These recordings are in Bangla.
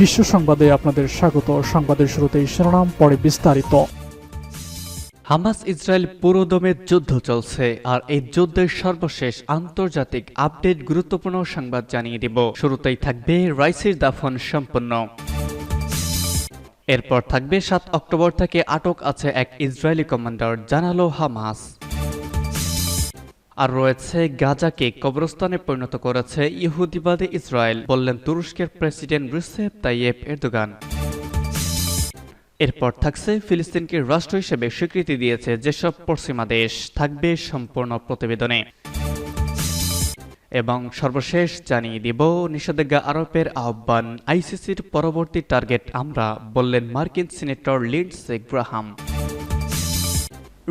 বিশ্ব সংবাদে আপনাদের স্বাগত। সংবাদের শুরুতেই শিরোনাম, পরে বিস্তারিত। হামাস ইসরায়েল পুরোদমে যুদ্ধ চলছে, আর এই যুদ্ধের সর্বশেষ আন্তর্জাতিক আপডেট গুরুত্বপূর্ণ সংবাদ জানিয়ে দেব। শুরুতেই থাকবে রাইসির দাফন সম্পন্ন। এরপর থাকবে সাত অক্টোবর থেকে আটক আছে এক ইসরায়েলি কমান্ডার, জানালো হামাস। আর রয়েছে গাজাকে কবরস্থানে পরিণত করেছে ইহুদিবাদী ইসরায়েল, বললেন তুরস্কের প্রেসিডেন্ট রিসেপ তাইয়েব এরদোগান। এরপর থাকছে ফিলিস্তিনকে রাষ্ট্র হিসেবে স্বীকৃতি দিয়েছে যেসব পশ্চিমা দেশ, থাকবে সম্পূর্ণ প্রতিবেদনে। এবং সর্বশেষ জানিয়ে দিব, নিষেধাজ্ঞা আরোপের আহ্বান, আইসিসির পরবর্তী টার্গেট আমরা, বললেন মার্কিন সিনেটর লিন্ডসে গ্রাহাম।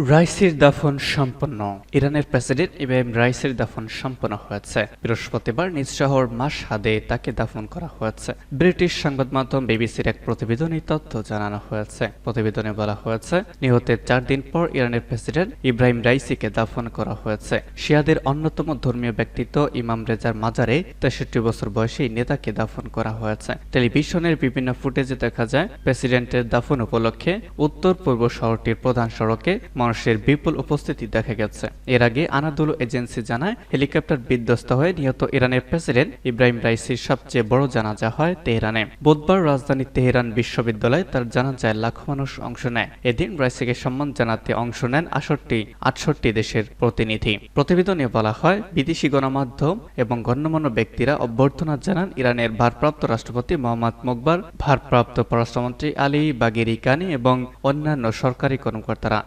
রাইসির দাফন সম্পন্ন। ইরানের প্রেসিডেন্ট ইব্রাহিম রাইসির দাফন সম্পন্ন হয়েছে। বৃহস্পতিবার নিজ শহর মাসহাদে তাকে দাফন করা হয়েছে। ব্রিটিশ সংবাদ মাধ্যম বিবিসির এক প্রতিবেদনে তথ্য জানানো হয়েছে। প্রতিবেদনে বলা হয়েছে, নিহতের চার দিন পর ইরানের প্রেসিডেন্ট ইব্রাহিম রাইসিকে দাফন করা হয়েছে। শিয়াদের অন্যতম ধর্মীয় ব্যক্তিত্ব ইমাম রেজার মাজারে তেষট্টি বছর বয়সী নেতাকে দাফন করা হয়েছে। টেলিভিশনের বিভিন্ন ফুটেজে দেখা যায়, প্রেসিডেন্টের দাফন উপলক্ষে উত্তর পূর্ব শহরটির প্রধান সড়কে মানুষের বিপুল উপস্থিতি দেখা গেছে। এর আগে আনাদুল এজেন্সি জানায়, হেলিকপ্টার বিধ্বস্ত হয়ে নিহত ইরানের প্রেসিডেন্ট ইব্রাহিম রাইসির সবচেয়ে বড় জানাজা হয় তেহরানে। বুধবার রাজধানী তেহরান বিশ্ববিদ্যালয়ে তার জানাজায় লাখো মানুষ অংশ নেয়। এদিন রাইসিকে সম্মান জানাতে অংশ নেন আষট্টি আটষট্টি দেশের প্রতিনিধি। প্রতিবেদনে বলা হয়, বিদেশি গণমাধ্যম এবং গণ্যমান্য ব্যক্তিরা অভ্যর্থনা জানান ইরানের ভারপ্রাপ্ত রাষ্ট্রপতি মোহাম্মদ মুকবার, ভারপ্রাপ্ত পররাষ্ট্রমন্ত্রী আলী বাগেরি কানি এবং অন্যান্য সরকারি কর্মকর্তারা।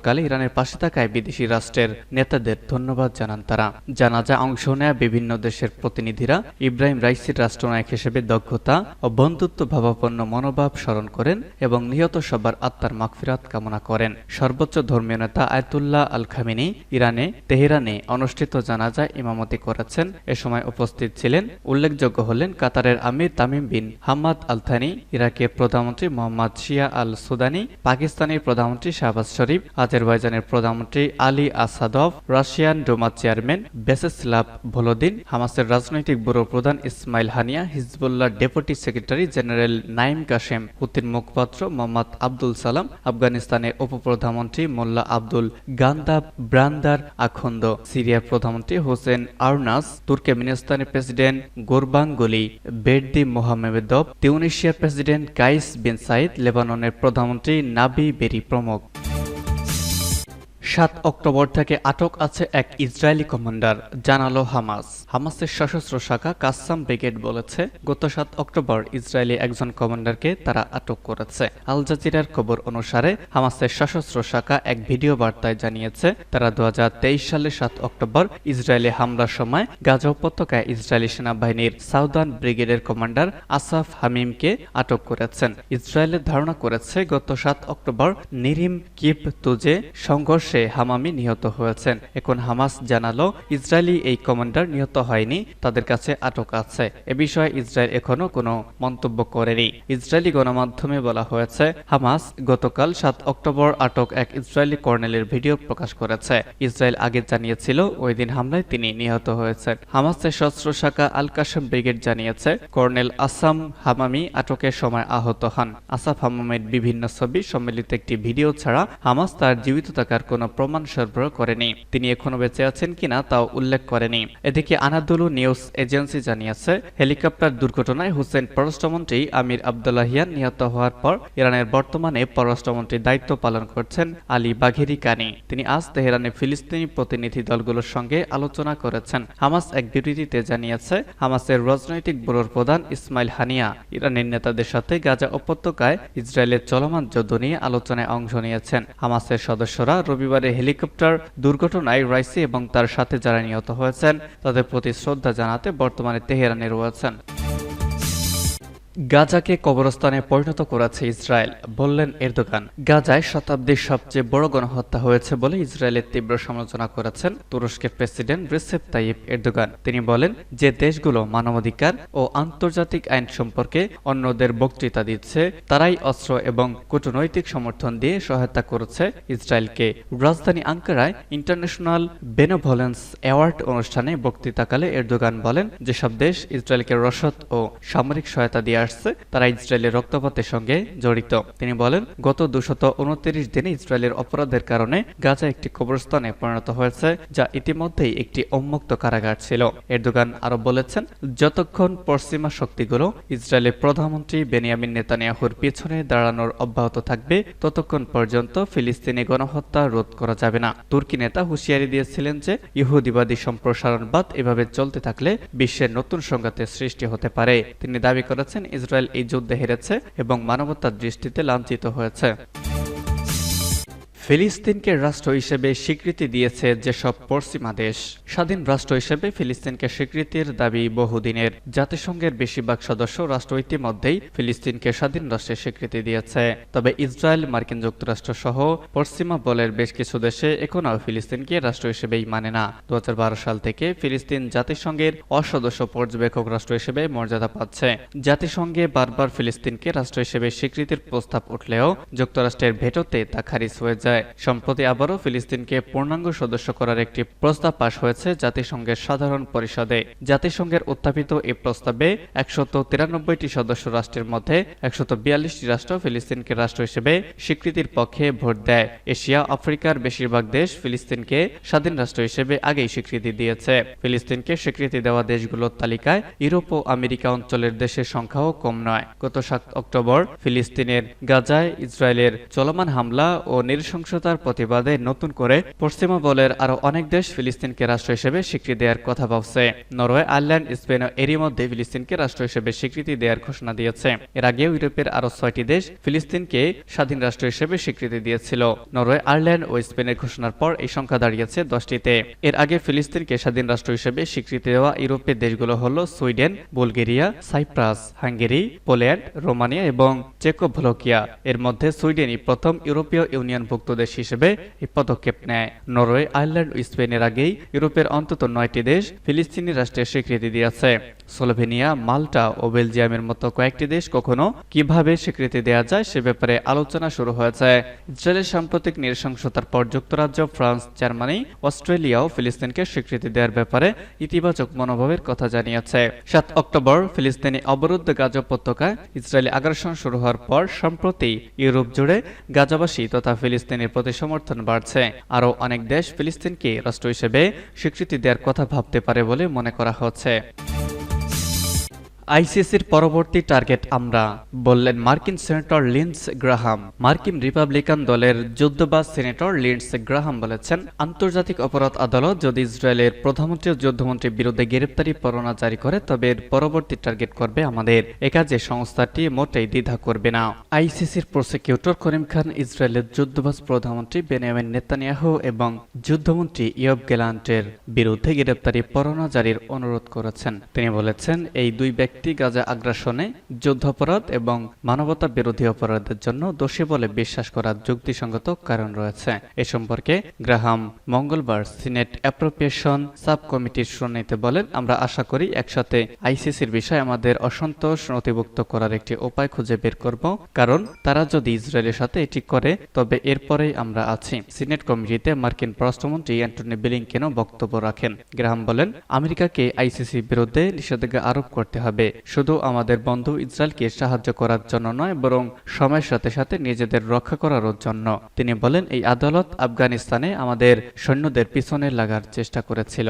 সংকটকালে ইরানের পাশে থাকায় বিদেশি রাষ্ট্রের নেতাদের ধন্যবাদ জানান তারা। জানাজা অংশ নেয়া বিভিন্ন দেশের প্রতিনিধিরা ইব্রাহিম রাইসির রাষ্ট্রনায়ক হিসেবে দক্ষতা ও বন্ধুত্ব, ভাবাপন্ন মনোভাব স্মরণ করেন এবং নিহত সবার আত্মার মাগফিরাত কামনা করেন। সর্বোচ্চ ধর্মীয় নেতা আয়তুল্লাহ আল খামিনি ইরানে তেহরানে অনুষ্ঠিত জানাজায় ইমামতি করেছেন। এ সময় উপস্থিত ছিলেন। উল্লেখযোগ্য হলেন কাতারের আমির Tamim bin Hamad Al Thani, ইরাকের প্রধানমন্ত্রী মোহাম্মদ শিয়া আল সুদানি, পাকিস্তানের প্রধানমন্ত্রী শাহবাজ শরীফ আজারবাইজানের প্রধানমন্ত্রী Ali Asadov, Russian Duma chairman Vyacheslav Volodin, হামাসের রাজনৈতিক ব্যুরো প্রধান Ismail Haniyeh, Hezbollah deputy secretary general Naim Qassem হুতির মুখপাত্র মোহাম্মদ আব্দুল সালাম, আফগানিস্তানের উপপ্রধানমন্ত্রী মোল্লা আব্দুল গান্দাব, ব্রান্দার আখন্দ, সিরিয়ার প্রধানমন্ত্রী হোসেন আরনাস তুর্কমেনিস্তানের প্রেসিডেন্ট গোরবাঙ্গুলি, বেরদি মোহামেদব তিউনিশিয়ার প্রেসিডেন্ট কাইস বিন সাইদ, লেবাননের প্রধানমন্ত্রী নাবি বেরি প্রমুখ। সাত অক্টোবর থেকে আটক আছে এক ইসরায়েলি কমান্ডার, জানালো হামাস। হামাসের সশস্ত্র শাখা কাসাম ব্রিগেড বলেছে, গত সাত অক্টোবর ইসরায়েলি একজন কমান্ডারকে তারা আটক করেছে। আল জাজিরার খবর অনুসারে, হামাসের সশস্ত্র শাখা এক ভিডিও বার্তায় জানিয়েছে, তারা দু সালের সাত অক্টোবর ইসরায়েলি হামলার সময় গাজা উপত্যকায় ইসরায়েলি সেনাবাহিনীর সাউদার্ন ব্রিগেডের কমান্ডার আসাফ হামিমকে আটক করেছেন। ইসরায়েলের ধারণা করেছে, গত সাত অক্টোবর নিরিম কিপ তুজে সংঘর্ষে হামামি নিহত হয়েছেন। এখন হামাস জানালো, ইসরায়েলি এই কমান্ডার নিহত হয়নি, তাদের কাছে আটক আছে। এ বিষয়ে ইসরায়েল এখনও কোনো মন্তব্য করেনি। ইসরায়েলি গণমাধ্যমে বলা হয়েছে, হামাস গতকাল সাত অক্টোবর আটক এক ইসরায়েলি কর্নেলের ভিডিও প্রকাশ করেছে। ইসরায়েল আগে জানিয়েছিল, ওই দিন হামলায় তিনি নিহত হয়েছেন। হামাসের সশস্ত্র শাখা আল কাসম ব্রিগেড জানিয়েছে, কর্নেল আসাম হামামি আটকের সময় আহত হন। আসাফ হামামের বিভিন্ন ছবি সম্মিলিত একটি ভিডিও ছাড়া হামাস তার জীবিত থাকার কোনো প্রমাণ সরবরাহ করেনি। তিনি এখনও বেঁচে আছেন কিনা তাও উল্লেখ করেনি। এদিকে আনাদুলু নিউজ এজেন্সি জানিয়েছে, হেলিকপ্টার দুর্ঘটনায় হুসেন পররাষ্ট্রমন্ত্রী আমির আবদুল্লাহিয়ান নিহত হওয়ার পর ইরানের বর্তমানে পররাষ্ট্রমন্ত্রীর দায়িত্ব পালন করছেন আলী বাঘেরি কানি। তিনি আজ তেহরানে ফিলিস্তিনি প্রতিনিধি দলগুলোর সঙ্গে আলোচনা করেছেন। হামাস এক বিবৃতিতে জানিয়েছে, হামাসের রাজনৈতিক ব্যুরোর প্রধান ইসমাইল হানিয়া ইরানের নেতাদের সাথে গাজা উপত্যকায় ইসরায়েলের চলমান যুদ্ধ নিয়ে আলোচনায় অংশ নিয়েছেন। হামাসের সদস্যরা রবিবারে হেলিকপ্টার দুর্ঘটনায় রাইসি এবং তার সাথে যারা নিহত হয়েছেন, তাদের প্রতি শ্রদ্ধা জানাতে বর্তমানে তেহরানে রয়েছেন। গাজাকে কবরস্থানে পরিণত করেছে ইসরায়েল, বললেন এরদোগান। গাজায় শতাব্দীর সবচেয়ে বড় গণহত্যা হয়েছে বলে ইসরায়েলের তীব্র সমালোচনা করেছেন তুরস্কের প্রেসিডেন্ট রিসেপ তাইব এরদোগান। তিনি বলেন যে দেশগুলো মানবাধিকার ও আন্তর্জাতিক আইন সম্পর্কে অন্যদের বক্তৃতা দিচ্ছে, তারাই অস্ত্র এবং কূটনৈতিক সমর্থন দিয়ে সহায়তা করেছে ইসরায়েলকে। রাজধানী আঙ্কারায় ইন্টারন্যাশনাল বেনোভলেন্স অ্যাওয়ার্ড অনুষ্ঠানে বক্তৃতাকালে এরদোগান বলেন, যেসব দেশ ইসরায়েলকে রসদ ও সামরিক সহায়তা দিয়ে আসছে, তারা ইসরায়েলের রক্তপাতের সঙ্গে জড়িত। তিনি বলেন, গত দুশত উনত্রিশ দিনে ইসরায়েলের অপরাধের কারণে গাজা একটি কবরস্থানে পরিণত হয়েছে, যা ইতিমধ্যেই একটি উন্মুক্ত কারাগার ছিল। এরদোগান আরও বলেছেন, যতক্ষণ পশ্চিমা শক্তিগুলো ইসরায়েলের প্রধানমন্ত্রী বেনিয়ামিন নেতানিয়াহুর পিছনে দাঁড়ানোর অব্যাহত থাকবে, ততক্ষণ পর্যন্ত ফিলিস্তিনি গণহত্যা রোধ করা যাবে না। তুর্কি নেতা হুঁশিয়ারি দিয়েছিলেন যে, ইহুদিবাদী সম্প্রসারণবাদ এভাবে চলতে থাকলে বিশ্বের নতুন সংঘাতের সৃষ্টি হতে পারে। তিনি দাবি করেছেন ইসরায়েল এই যুদ্ধে হেরেছে এবং মানবতার দৃষ্টিতে লাঞ্ছিত হয়েছে। ফিলিস্তিনকে রাষ্ট্র হিসেবে স্বীকৃতি দিয়েছে যেসব পশ্চিমা দেশ। স্বাধীন রাষ্ট্র হিসেবে ফিলিস্তিনকে স্বীকৃতির দাবি বহুদিনের। জাতিসংঘের বেশিরভাগ সদস্য রাষ্ট্র ইতিমধ্যেই ফিলিস্তিনকে স্বাধীন রাষ্ট্রের স্বীকৃতি দিয়েছে। তবে ইসরায়েল, মার্কিন যুক্তরাষ্ট্র সহ পশ্চিমা বলের বেশ কিছু দেশে এখনও ফিলিস্তিনকে রাষ্ট্র হিসেবেই মানে না। দু হাজার বারো সাল থেকে ফিলিস্তিন জাতিসংঘের অসদস্য পর্যবেক্ষক রাষ্ট্র হিসেবে মর্যাদা পাচ্ছে। জাতিসংঘে বারবার ফিলিস্তিনকে রাষ্ট্র হিসেবে স্বীকৃতির প্রস্তাব উঠলেও যুক্তরাষ্ট্রের ভেটোতে তা খারিজ হয়ে যায়। সম্প্রতি আবারও ফিলিস্তিনকে পূর্ণাঙ্গ সদস্য করার একটি প্রস্তাব পাশ হয়েছে জাতিসংঘের সাধারণ পরিষদে। জাতিসংঘের উত্থাপিত এই প্রস্তাবে একশত তিরানব্বইটি সদস্য রাষ্ট্রের মধ্যে একশত বিয়াল্লিশটি রাষ্ট্র ফিলিস্তিনকে রাষ্ট্র হিসেবে স্বীকৃতির পক্ষে ভোট দেয়। এশিয়া, আফ্রিকার বেশিরভাগ দেশ ফিলিস্তিনকে স্বাধীন রাষ্ট্র হিসেবে আগেই স্বীকৃতি দিয়েছে। ফিলিস্তিনকে স্বীকৃতি দেওয়া দেশগুলোর তালিকায় ইউরোপ ও আমেরিকা অঞ্চলের দেশের সংখ্যাও কম নয়। গত সাত অক্টোবর ফিলিস্তিনের গাজায় ইসরায়েলের চলমান হামলা ও নৃশংসতার প্রতিবাদে নতুন করে পশ্চিমা বলের আরও অনেক দেশ ফিলিস্তিনকে রাষ্ট্র হিসেবে স্বীকৃতি দেওয়ার কথা ভাবছে। নরওয়ে, আয়ারল্যান্ড, স্পেন ও এরই মধ্যে ফিলিস্তিনকে রাষ্ট্র হিসেবে স্বীকৃতি দেওয়ার ঘোষণা দিয়েছে। এর আগেও ইউরোপের আরও ছয়টি দেশ ফিলিস্তিনকে স্বাধীন রাষ্ট্র হিসেবে স্বীকৃতি দিয়েছিল। নরওয়ে, আয়ারল্যান্ড ও স্পেনের ঘোষণার পর এই সংখ্যা দাঁড়িয়েছে দশটিতে। এর আগে ফিলিস্তিনকে স্বাধীন রাষ্ট্র হিসেবে স্বীকৃতি দেওয়া ইউরোপের দেশগুলো হল Sweden, Bulgaria, Cyprus, Hungary, Poland, Romania এবং চেকোভ্লোকিয়া। এর মধ্যে সুইডেনই প্রথম ইউরোপীয় ইউনিয়নভুক্ত দেশ হিসেবে এই পদক্ষেপ নেয়। নরওয়ে, আয়ারল্যান্ড ও স্পেনের আগেই ইউরোপের অন্তত নয়টি দেশ ফিলিস্তিনি রাষ্ট্রের স্বীকৃতি দিয়েছে। স্লোভেনিয়া, মাল্টা ও বেলজিয়ামের মতো কয়েকটি দেশ কখনো কীভাবে স্বীকৃতি দেওয়া যায় সে ব্যাপারে আলোচনা শুরু হয়েছে। ইসরায়েলের সাম্প্রতিক নৃশংসতার পর যুক্তরাজ্য, ফ্রান্স, জার্মানি অস্ট্রেলিয়াও ফিলিস্তিনকে স্বীকৃতি দেওয়ার ব্যাপারে ইতিবাচক মনোভাবের কথা জানিয়েছে। সাত অক্টোবর ফিলিস্তিনি অবরুদ্ধ গাজা উপত্যকায় ইসরায়েলি আগ্রাসন শুরু হওয়ার পর সম্প্রতি ইউরোপ জুড়ে গাজাবাসী তথা ফিলিস্তিনের প্রতি সমর্থন বাড়ছে। আরও অনেক দেশ ফিলিস্তিনকে রাষ্ট্র হিসেবে স্বীকৃতি দেওয়ার কথা ভাবতে পারে বলে মনে করা হচ্ছে। আইসিসির পরবর্তী টার্গেট আমরা, বললেন মার্কিন সেনেটর লিন্স গ্রাহাম। মার্কিন রিপাবলিকান দলের যুদ্ধবাজ সেনেটর লিন্স গ্রাহাম বলেছেন, আন্তর্জাতিক অপরাধ আদালত যদি ইসরায়েলের প্রধানমন্ত্রী ও যুদ্ধমন্ত্রীর বিরুদ্ধে গ্রেপ্তারি পরোয়ানা জারি করে, তবে এর পরবর্তী টার্গেট করবে আমাদের। একাজে সংস্থাটি মোটেই দ্বিধা করবে না। আইসিসির প্রসিকিউটর করিম খান, ইসরায়েলের যুদ্ধবাজ প্রধানমন্ত্রী বেনিয়ামিন নেতানিয়াহু এবং যুদ্ধমন্ত্রী ইয়ব গেলান্টের বিরুদ্ধে গ্রেপ্তারি পরোয়ানা জারির অনুরোধ করেছেন। তিনি বলেছেন, এই দুই ব্যক্তি ব্যক্তি গাজা আগ্রাসনে যুদ্ধাপরাধ এবং মানবতা বিরোধী অপরাধের জন্য দোষী বলে বিশ্বাস করার যুক্তিসঙ্গত কারণ রয়েছে। এ সম্পর্কে গ্রাহাম মঙ্গলবার সিনেট অ্যাপ্রোপ্রিয়েশন সাব কমিটির শুনানিতে বলেন, আমরা আশা করি একসাথে আইসিসির বিষয়ে আমাদের অসন্তোষ নথিভুক্ত করার একটি উপায় খুঁজে বের করব, কারণ তারা যদি ইসরায়েলের সাথে এটি করে, তবে এরপরেই আমরা আছি। সিনেট কমিটিতে মার্কিন পররাষ্ট্রমন্ত্রী অ্যান্টনি বিলিংকেনও বক্তব্য রাখেন। গ্রাহাম বলেন, আমেরিকাকে আইসিসির বিরুদ্ধে নিষেধাজ্ঞা আরোপ করতে হবে। শুধু আমাদের বন্ধু ইসরায়েলকে সাহায্য করার জন্য নয়, বরং সময়ের সাথে সাথে নিজেদের রক্ষা করার জন্য। তিনি বলেন, এই আদালত আফগানিস্তানে আমাদের সৈন্যদের পিছনে লাগার চেষ্টা করেছিল।